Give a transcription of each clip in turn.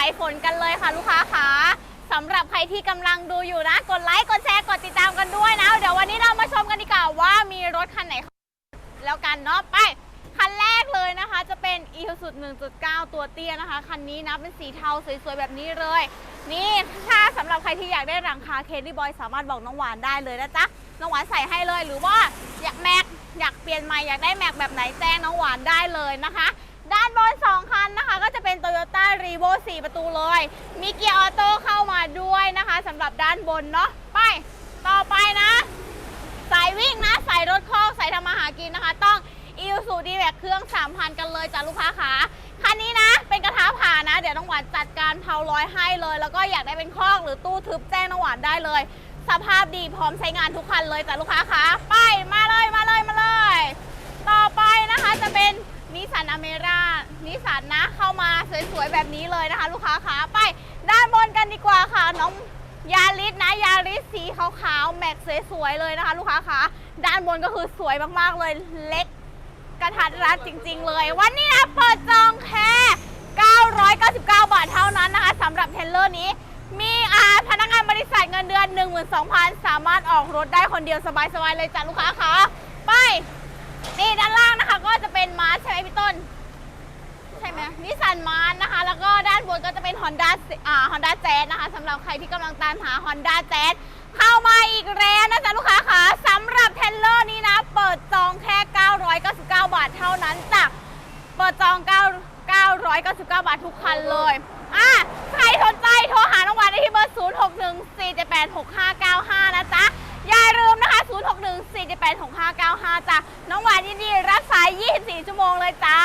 ายฝนกันเลยค่ะลูกค้าขาสำหรับใครที่กำลังดูอยู่นะ กดไลค์กดแชร์กดติดตามกันด้วยนะ เดี๋ยววันนี้เรามาชมกันดีกว่าว่ามีรถคันไหน แล้วกันเนาะไป คันแรกเลยนะคะ จะเป็น e s u s 1.9 ตัวเตี้ยนะคะ คันนี้นะเป็นสีเทาสวยๆ แบบนี้เลย นี่ถ้าสำหรับใครที่อยากได้หลังคาเคลี่บอยสามารถบอกน้องหวานได้เลยนะจ๊ะน้องหวานใส่ให้เลยหรือว่าอยากแม็กอยากเปลี่ยนใหม่อยากได้แม็กแบบไหนแจ้งน้องหวานได้เลยนะคะ ด้านบน2คันนะคะก็ เป็น Toyota r e v o 4 ประตูเลย มีเกียร์ออโต้เข้ามาด้วยนะคะสำหรับด้านบนเนาะไป ต่อไปนะ สายวิ่งนะ สายรถคอกสายทำมาหากินนะคะ ต้องอีซูดีแบกเครื่อง 3,000 กันเลยจ้ะลูกค้าขาคันนี้นะ เป็นกระทะผ่านะ เดี๋ยวน้องหวานจัดการเผาร้อยให้เลย แล้วก็อยากได้เป็นคอกหรือตู้ทึบแจ้งน้องหวานได้เลย สภาพดีพร้อมใช้งานทุกคันเลยจ้ะลูกค้าขาไปมาเลยมาเลยมาเลย ต่อไปนะคะจะเป็นนิสสันอเมร่า นิสสันนะเข้ามาสวยๆแบบนี้เลยนะคะ ลูกค้าขาไปด้านบนกันดีกว่าค่ะ น้องยาริสนะยาริสสีขาวๆแม็กสวยๆเลยนะคะ ลูกค้าขาด้านบนก็คือสวยมากๆเลยเล็กกระทัดรัดจริง ๆ เลย วันนี้นะเปิดจองแค่999 บาทเท่านั้นนะคะสำหรับเทรลเลอร์นี้ มีอาพนักงานบริษัทเงินเดือน 12,000 สามารถออกรถได้คนเดียวสบายๆเลยจ้ะลูกค้าขาไป นี่ด้านล่างนะคะก็จะเป็นมาร์ชใช่ไหมพี่ต้น ใช่ไหมนิสสันมาร์นะคะ แล้วก็ด้านบนก็จะเป็น Honda อ่า Honda Jazz นะคะสำหรับใครที่กำลังตามหา Honda Jazz เข้ามาอีกแล้วนะจ๊ะลูกค้าค่ะสำหรับเทรลเลอร์นี้นะ เปิดจองแค่ 999 บาทเท่านั้นจ้ะเปิดจอง 9 999 บาททุกคันเลยอะใครสนใจโทรหาน้องวานได้ที่เบอร์ 0614786595 นะจ๊ะ อย่าลืมนะคะ 0614786595 จ้ะ น้องหวานยินดีรับสาย 24 ชั่วโมงเลยจ้า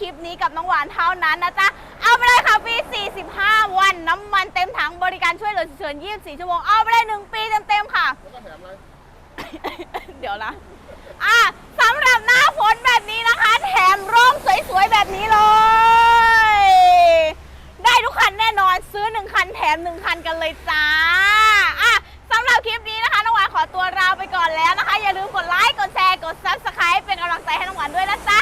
คลิปนี้กับน้องหวานเท่านั้นนะจ๊ะ เอาไปเลยค่ะฟรี45 วัน น้ำมันเต็มถังบริการช่วยเหลือฉุกเฉิน24 ชั่วโมง เอาไปเลย1ปีเต็มๆค่ะ แล้วก็แถมอะไเดี๋ยวนะ อะสำหรับหน้าฝนแบบนี้นะคะ แถมร่มสวยๆ แบบนี้เลย ได้ทุกคันแน่นอนซื้อ 1 คันแถม 1 คันกันเลยจ้า อะสำหรับคลิปนี้นะคะน้องหวานขอตัวลาไปก่อนแล้วนะคะ อย่าลืมกดไลค์ กดแชร์ กด Subscribe เป็นกำลังใจให้น้องหวานด้วยนะจ๊ะ